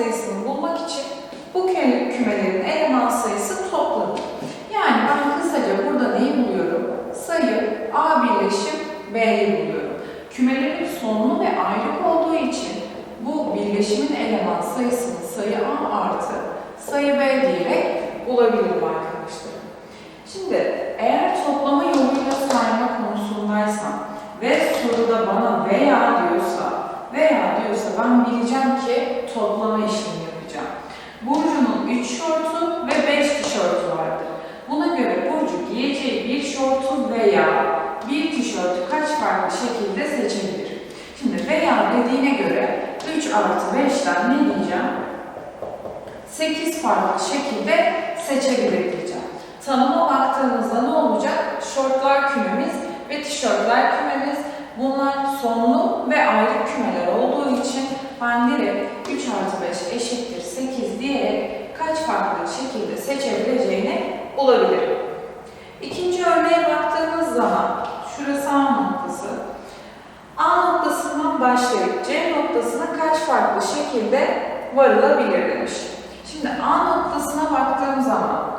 sayısını bulmak için bu kü- kümelerin eleman sayısı toplanır. Yani ben kısaca burada neyi buluyorum? Sayı A birleşim B'yi buluyorum. Kümelerin sonlu ve ayrı olduğu için bu birleşimin eleman sayısını sayı A artı sayı B diyerek bulabilirim arkadaşlar. Şimdi eğer toplama yoluyla sayma konusundaysam ve soruda bana veya diyorsa veya diyorsa ben bileceğim ki toplama işlemi yapacağım. 3 şortu ve 5 tişörtü vardır. Buna göre Burcu giyeceği bir şortu veya bir tişörtü kaç farklı şekilde seçebilir? Şimdi veya dediğine göre 3 artı 5'ten ne diyeceğim? 8 farklı şekilde seçebilir diyeceğim. Tanıma baktığımızda ne olacak? Şortlar kümemiz ve tişörtler kümemiz. Bunlar sonlu ve ayrı kümeler olduğu için ben direkt 3 artı 5 eşittir 8 diyerek kaç farklı şekilde seçebileceğini bulabilirim. İkinci örneğe baktığımız zaman şurası A noktası. A noktasından başlayıp C noktasına kaç farklı şekilde varılabilir demiş. Şimdi A noktasına baktığım zaman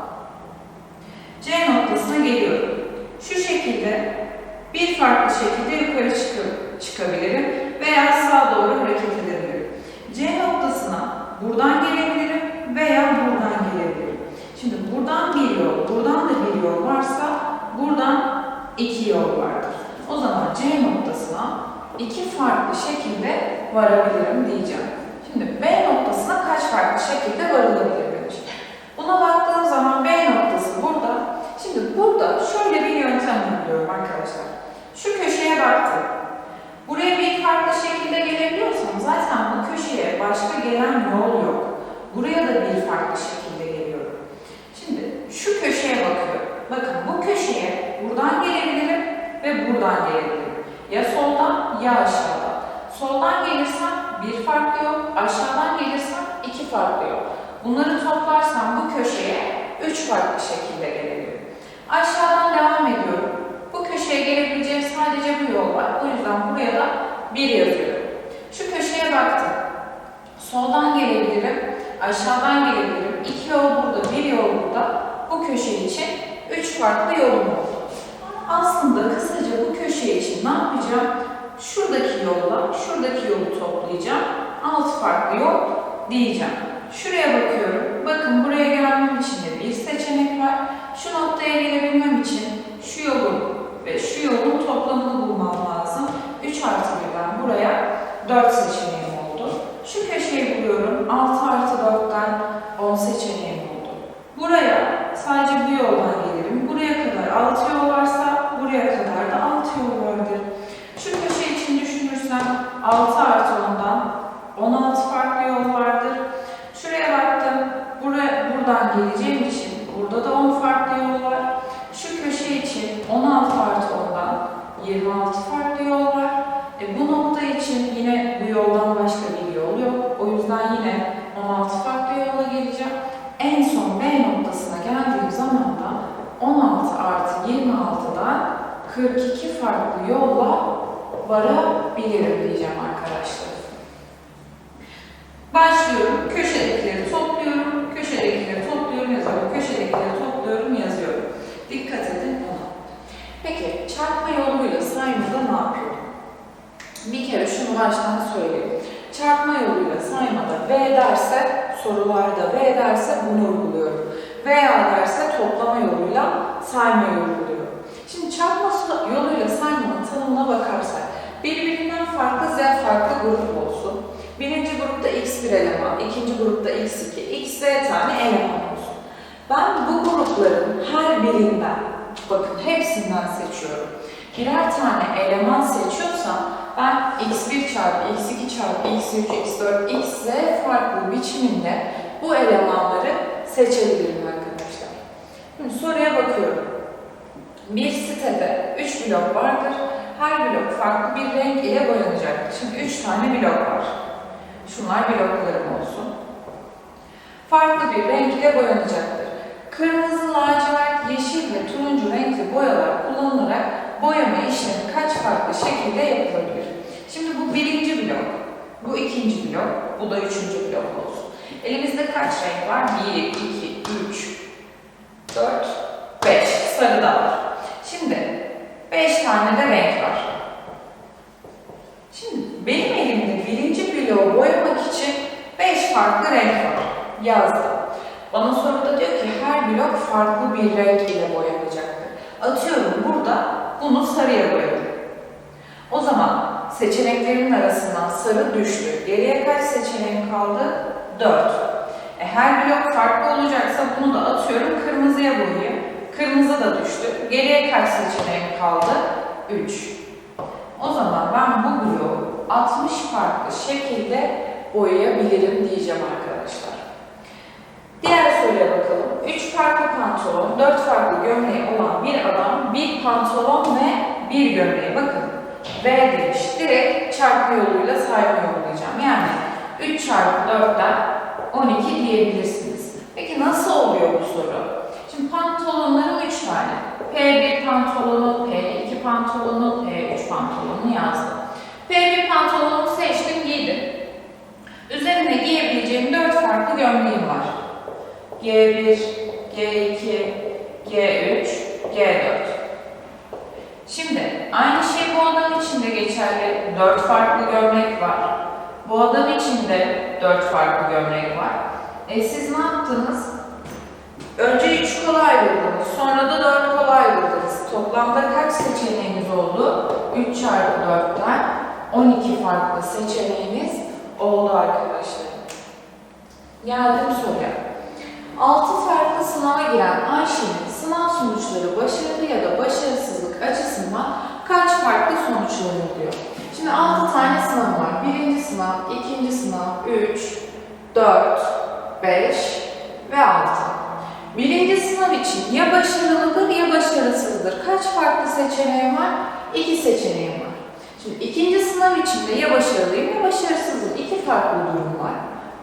C noktasına geliyorum. Şu şekilde bir farklı şekilde yukarı çıkı- çıkabilirim veya sağa doğru hareket edebilirim. C noktasına buradan gelebilirim veya buradan gelebilirim. Şimdi buradan bir yol, buradan da bir yol varsa buradan iki yol vardır. O zaman C noktasına iki farklı şekilde varabilirim diyeceğim. Şimdi B noktasına kaç farklı şekilde varılabilir demiş. Buna baktığım zaman B noktası burada. Şimdi burada şöyle bir yöntem uyguluyorum arkadaşlar. Şu köşeye baktım. Buraya bir farklı şekilde gelebiliyorsam zaten bu köşeye başka gelen yol yok. Buraya da bir farklı şekilde geliyorum. Şimdi şu köşeye bakıyorum. Bakın bu köşeye buradan gelebilirim gelebilirim. Ya soldan ya aşağıdan. Soldan gelirsem bir farklı yol, aşağıdan gelirsem iki farklı yol. Bunları toplarsam bu köşeye üç farklı şekilde gelebilirim. Aşağıdan devam ediyorum. Bu köşeye gelebileceğim sadece bu yol var. O yüzden buraya da bir yazıyorum. Şu köşeye baktım. Soldan gelebilirim, aşağıdan gelebilirim. İki yol burada, bir yol burada. Bu köşe için üç farklı yolum oldu. Aslında kısaca bu köşe için ne yapacağım? Şuradaki yolla, şuradaki yolu toplayacağım. Altı farklı yol diyeceğim. Şuraya bakıyorum. Bakın buraya gelmem için de bir seçenek var. Şu noktaya gelebilmem için şu yolun ve şu yolun toplamını bulmam lazım. 3 artı 1'den buraya 4 seçeneğim oldu. Şu köşeyi buluyorum. 6 artı 4'ten 10 seçeneğim oldu. Buraya sadece bu yoldan gelirim. Buraya kadar 6 yol varsa buraya kadar da 6 yol vardır. Şu köşe için düşünürsem 6 artı 10'dan 16 farklı yol vardır. Şuraya baktım. Buraya, buradan geleceğim için burada da 10 farklı yol var. Şu köşe için 16 artı 10'dan 26 farklı yol var. E, bu nokta için yine bu yoldan başka bir yol yok. O yüzden yine 16 farklı yola geleceğim. En son B noktasına geldiğim zaman da 16 artı 26'dan 42 farklı yolla varabilirim diyeceğim arkadaşlar. Başlıyorum. Köşedekileri topluyorum. Köşedekileri topluyorum, yazıyorum. Köşedekileri topluyorum, yazıyorum. Dikkat edin buna. Peki çarpma yoluyla saymada ne yapıyorum? Bir kere şunu baştan söyleyeyim. Çarpma yoluyla saymada V derse, sorularda V derse bunu uyguluyorum. Veya derse toplama yoluyla sayma uyguluyorum. Şimdi çarpma yoluyla saymanın tanımına bakarsak, birbirinden farklı Z farklı grup olsun. Birinci grupta X bir eleman, ikinci grupta X2, X, Z tane eleman olsun. Ben bu grupların her birinden, bakın hepsinden seçiyorum. Birer tane eleman seçiyorsam ben x1 çarpı x2 çarpı x3, x4, xz farklı biçiminde bu elemanları seçebilirim arkadaşlar. Şimdi soruya bakıyorum. Bir sitede 3 blok vardır. Her blok farklı bir renk ile boyanacaktır. Şimdi 3 tane blok var. Şunlar bloklarım olsun. Farklı bir renk ile boyanacaktır. Kırmızı şekilde yapılabilir. Şimdi bu birinci blok, bu ikinci blok, bu da üçüncü blok olsun. Elimizde kaç renk var? 1, 2, 3, 4, 5. Sarı da var. Şimdi 5 tane de renk var. Şimdi benim elimde birinci bloğu boyamak için 5 farklı renk var. Yazdım. Bana soruda diyor ki her blok farklı bir renk ile boyanacaktır. Atıyorum burada bunu sarıya boyadım. O zaman seçeneklerimin arasından sarı düştü. Geriye kaç seçeneğim kaldı? 4. E, her blok farklı olacaksa bunu da atıyorum kırmızıya boyayayım. Kırmızı da düştü. Geriye kaç seçeneğim kaldı? 3. O zaman ben bu bloğu 60 farklı şekilde boyayabilirim diyeceğim arkadaşlar. Diğer soruya bakalım. 3 farklı pantolon, 4 farklı gömleği olan bir adam bir pantolon ve bir gömleği bakın. V demiş. Direkt çarpma yoluyla sayma yollayacağım. Yani 3 çarpı 4'ten 12 diyebilirsiniz. Peki nasıl oluyor bu soru? Şimdi pantolonların 3 tane. P1 pantolonu, P2 pantolonu, P3 pantolonu yazdım. P1 pantolonu seçtim, giydim. Üzerine giyebileceğim 4 farklı gömleğim var. G1, G2, G3, G4. Şimdi aynı şey bu adam için de geçerli. 4 farklı gömlek var. Bu adam için de 4 farklı gömlek var. E siz ne yaptınız? Önce 3 kola ayrıldınız, sonra da 4 kola ayrıldınız. Toplamda kaç seçeneğiniz oldu? 3 çarpı 4'ten 12 farklı seçeneğiniz oldu arkadaşlar. Geldim soruya. 6 farklı sınava giren Ayşe'nin sınav sonuçları başarılı ya da başarısızlık açısından kaç farklı sonuçlanır diyor. Şimdi 6 tane sınav var. Birinci sınav, ikinci sınav, 3, 4, 5 ve 6. Birinci sınav için ya başarılıdır ya başarısızdır. Kaç farklı seçeneğim var? İki seçeneğim var. Şimdi ikinci sınav için de ya başarılıyım ya başarısızım. İki farklı durum var.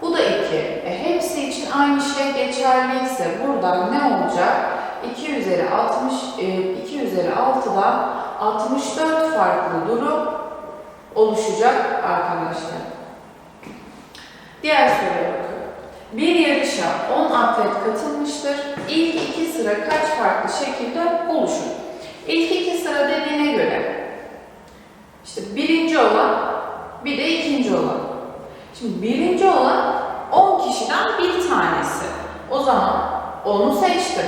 Bu da 2. E, hepsi için aynı şey geçerliyse buradan ne olacak? 2 üzeri 60, e, 2 üzeri 6'dan 64 farklı durum oluşacak arkadaşlar. Diğer soruya bakıyorum. Bir yarışa 10 atlet katılmıştır. İlk iki sıra kaç farklı şekilde oluşur? İlk iki sıra dediğine göre işte birinci olan bir de ikinci olan. Şimdi birinci olan 10 kişiden bir tanesi. O zaman onu seçtim.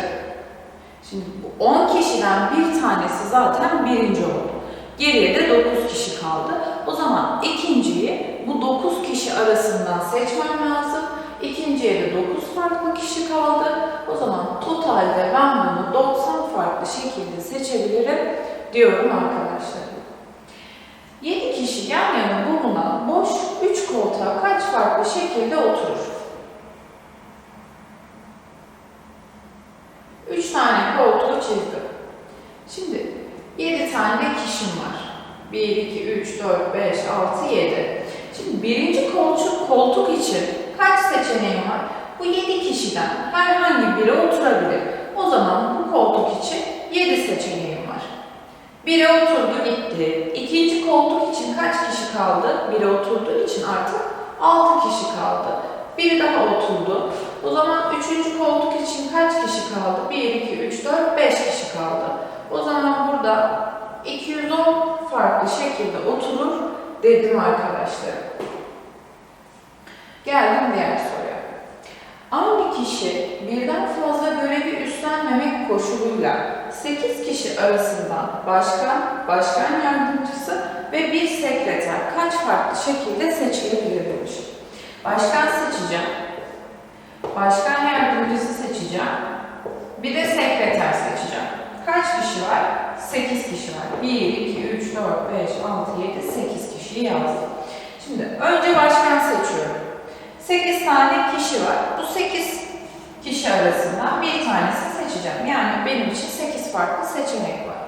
Şimdi bu 10 kişiden bir tanesi zaten birinci oldu. Geriye de 9 kişi kaldı. O zaman ikinciyi bu 9 kişi arasından seçmem lazım. İkinciye de 9 farklı kişi kaldı. O zaman totalde ben bunu 90 farklı şekilde seçebilirim diyorum arkadaşlar. 7 kişi bulunan 3 koltuğa kaç farklı şekilde oturur? 3 tane koltuğu çizdim. Şimdi 7 tane kişim var. 1, 2, 3, 4, 5, 6, 7. Şimdi birinci koltuk, koltuk için kaç seçeneğim var? Bu 7 kişiden herhangi biri oturabilir. O zaman bu koltuk için 7 seçeneğim var. Biri oturdu gitti. İkinci koltuk için kaç kişi kaldı? Biri oturduğu için artık 6 kişi kaldı. Biri daha oturdu. O zaman üçüncü koltuk için kaç kişi kaldı? 1, 2, 3, 4, 5 kişi kaldı. O zaman burada 210 farklı şekilde oturur dedim arkadaşlar. Geldim diğer soruya. Aynı kişi birden fazla görevi üstlenmemek koşuluyla 8 kişi arasından başkan, başkan yardımcısı ve bir sekreter kaç farklı şekilde seçilebilir demiş. Başkan seçeceğim. Başkan yardımcısı seçeceğim. Bir de sekreter seçeceğim. Kaç kişi var? 8 kişi var. 1, 2, 3, 4, 5, 6, 7, 8 kişiyi yazdım. Şimdi önce başkan seçiyorum. 8 tane kişi var. Bu 8 kişi arasından bir tanesi seçeceğim. Yani benim için 8 farklı seçenek var.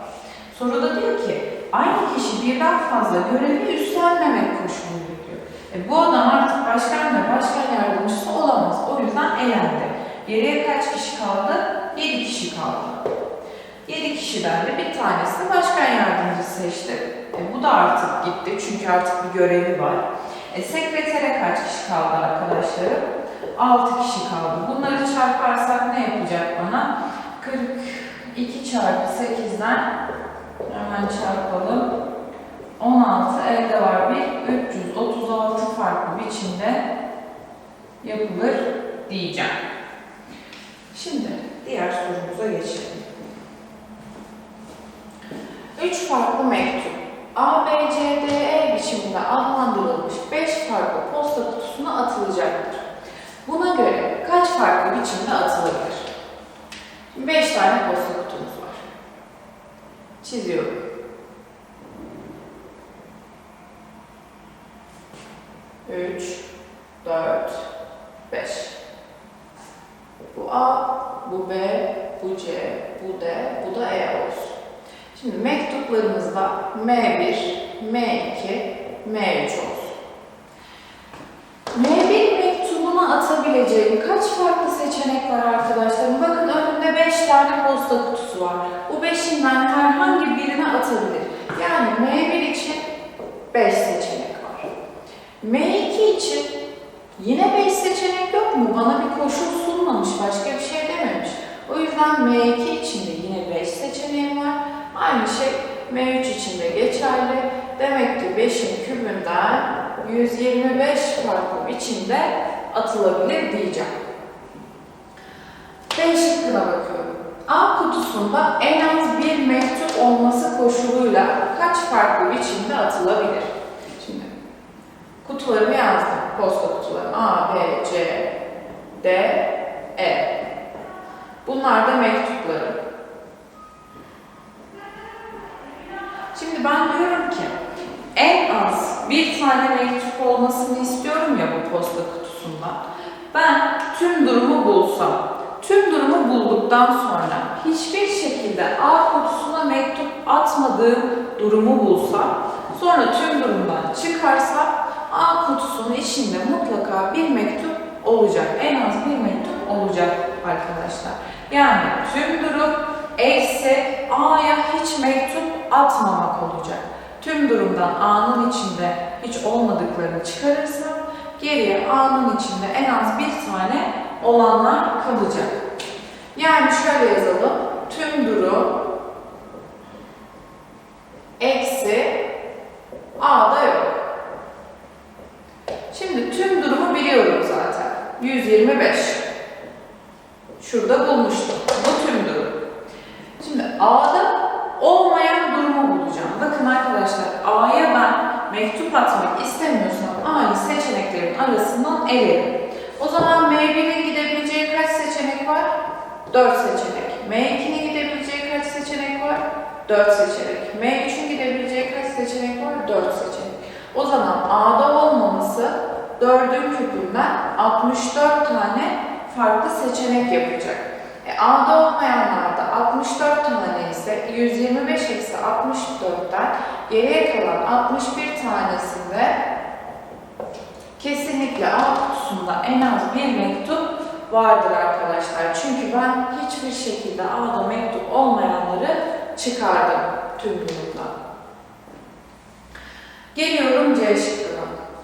Soruda diyor ki aynı kişi birden fazla görevi üstlenmemek koşuluyla diyor. E, bu adam artık başkan ve başkan yardımcısı olamaz. O yüzden elendi. Geriye kaç kişi kaldı? 7 kişi kaldı. 7 kişiden de bir tanesini başkan yardımcısı seçti. E, bu da artık gitti çünkü artık bir görevi var. E, sekretere kaç kişi kaldı arkadaşlarım? 6 kişi kaldı. Bunları çarparsak ne yapacak bana? 42 çarpı 8'den hemen çarpalım. 16 elde var bir 336 farklı biçimde yapılır diyeceğim. Şimdi diğer sorumuza geçelim. Üç farklı mektup A, B, C, D, E biçiminde adlandırılmış 5 farklı posta kutusuna atılacaktır. Buna göre kaç farklı biçimde atılabilir? 5 tane posta kutumuz var. Çiziyorum. 3, 4, 5. Bu A, bu B, bu C, bu D, bu da E olsun. Şimdi mektuplarımızda M1, M2, M3 olsun. M1 mektubuna atabileceğim kaç farklı seçenek var arkadaşlarım? Bakın önümde 5 tane posta kutusu var. Bu beşinden herhangi birine atabilir. Yani M1 için 5 seçenek var. M2 için yine 5 seçenek yok mu? Bana bir koşul sunmamış, başka bir şey dememiş. O yüzden M2 için de yine 5 seçeneğim var. Aynı şey M3 için de geçerli. Demek ki 5'in kübünden 125 farklı biçimde atılabilir diyeceğim. B bakıyorum. A kutusunda en az bir mektup olması koşuluyla kaç farklı biçimde atılabilir? Şimdi kutularımı yazdım. Posta kutuları A, B, C, D, E. Bunlar da mektuplarım. Şimdi ben diyorum ki en az bir tane mektup olmasını istiyorum ya bu posta kutusunda. Ben tüm durumu bulsam, tüm durumu bulduktan sonra hiçbir şekilde A kutusuna mektup atmadığım durumu bulsam, sonra tüm durumdan çıkarsam A kutusunun içinde mutlaka bir mektup olacak. En az bir mektup olacak arkadaşlar. Yani tüm durum eksi A'ya hiç mektup atmamak olacak. Tüm durumdan A'nın içinde hiç olmadıklarını çıkarırsam geriye A'nın içinde en az bir tane olanlar kalacak. Yani şöyle yazalım. Tüm durum eksi A'da yok. Şimdi tüm durumu biliyorum zaten. 125. Şurada bulmuştum. Şimdi A'da olmayan durumu bulacağım. Bakın arkadaşlar A'ya ben mektup atmak istemiyorsam A'yı seçeneklerin arasından elerim. O zaman M1'in gidebileceği kaç seçenek var? 4 seçenek. M2'nin gidebileceği kaç seçenek var? 4 seçenek. M3'ün gidebileceği kaç seçenek var? 4 seçenek. O zaman A'da olmaması 4'ün küpünden 64 tane farklı seçenek yapacak. E, A'da olmayanlarda 64 tane ise 125 eksi 64'ten geriye kalan 61 tanesinde kesinlikle A kutusunda en az bir mektup vardır arkadaşlar. Çünkü ben hiçbir şekilde A'da mektup olmayanları çıkardım tüm durumda. Geliyorum C şıkkına.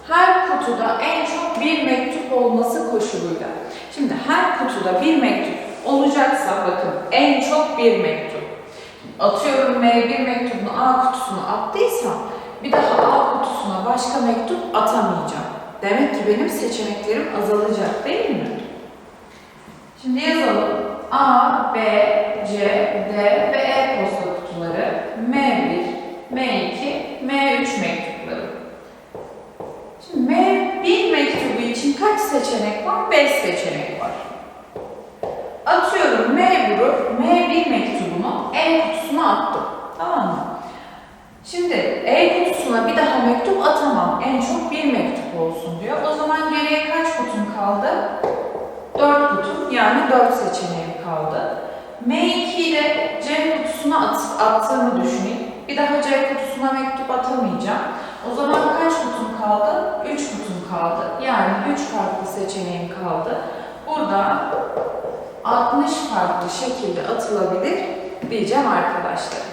Her kutuda en çok bir mektup olması koşuluyla. Şimdi her kutuda bir mektup olacaksa bakın en çok bir mektup. Atıyorum M1 mektubunu A kutusuna attıysam bir daha A kutusuna başka mektup atamayacağım. Demek ki benim seçeneklerim azalacak değil mi? Şimdi yazalım. A, B, C, D ve E posta kutuları M1, M2, M3 mektupları. Şimdi M1 mektubu için kaç seçenek var? 5 seçenek Atıyorum M1'u, M1 mektubunu E kutusuna attım. Tamam mı? Şimdi E kutusuna bir daha mektup atamam. En çok bir mektup olsun diyor. O zaman geriye kaç kutum kaldı? 4 kutum yani 4 seçeneğim kaldı. M2'yi de C kutusuna at, attığımı düşüneyim. Bir daha C kutusuna mektup atamayacağım. O zaman kaç kutum kaldı? 3 kutum kaldı. Yani 3 farklı seçeneğim kaldı. Burada 60 farklı şekilde atılabilir diyeceğim arkadaşlar.